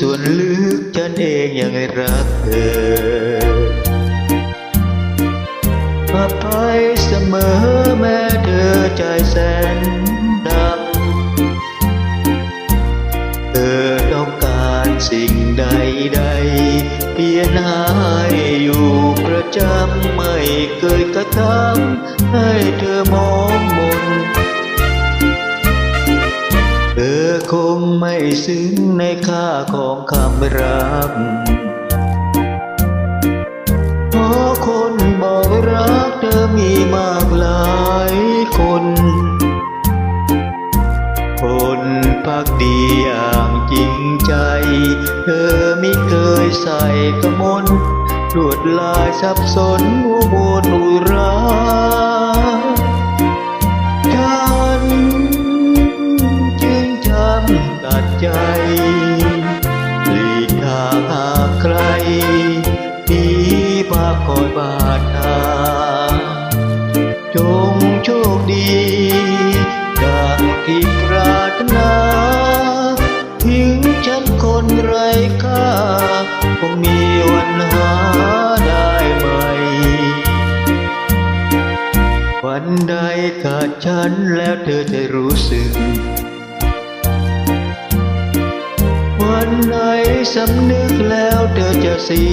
ส่วนลึกฉันเองยังรักเธออภัยเสมอแม้เธอใจแสนดำเธอต้องการสิ่งใดๆเพียรหายอยู่ประจำไม่เคยกระทำให้เธอมอง ไม่ซึ้งในค่าของคำรักเพราะคนบอกรักเธอมีมากหลายคน คนพักดีอย่างจริงใจ เธอไม่เคยใส่กมนลวดลายสับสนวัววนอุราฉั คอยบาดตาจงโชคดีดังที่ปรารถนาถึงฉันคนไร้ค่าคงมีวันหาได้ไหม วันใดขาดฉันแล้วเธอจะรู้สึก วันไหนสำนึกแล้ว เสี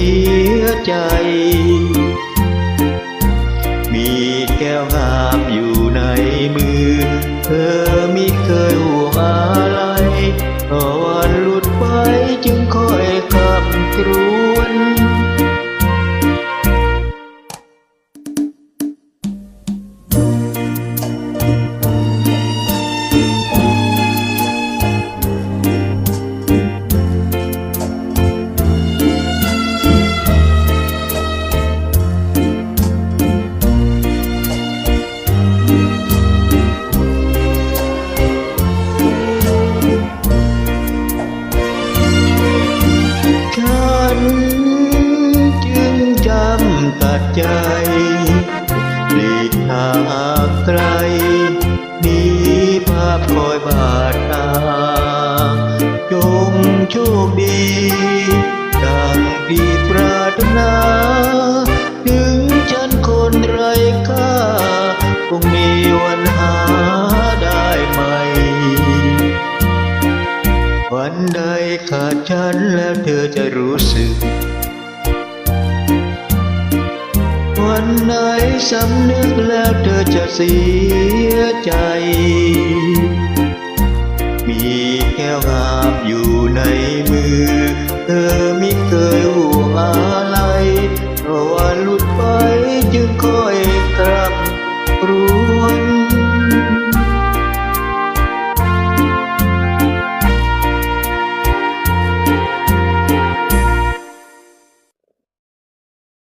ยใจ มีแก้วงามอยู่ในมือ เธอมิเคยห่วงอะไรอวันหลุดไปจึงคอยคำคร ใจหลีกทางไกลนีภาพคอยบาดตาจงโชคดีดังที่ปรารถนา ถึงฉันคนไร้ค่าคงมีวันหาได้ไหม วันใดขาดฉันแล้วเธอจะรู้สึก วันไหนสำนึกแล้วเธอจะเสียใจ มีแก้วงามอยู่ในมือ เธอไม่เคยห่วงอะไรเพราะว่าหลุดไปจึงคอยกลับรู้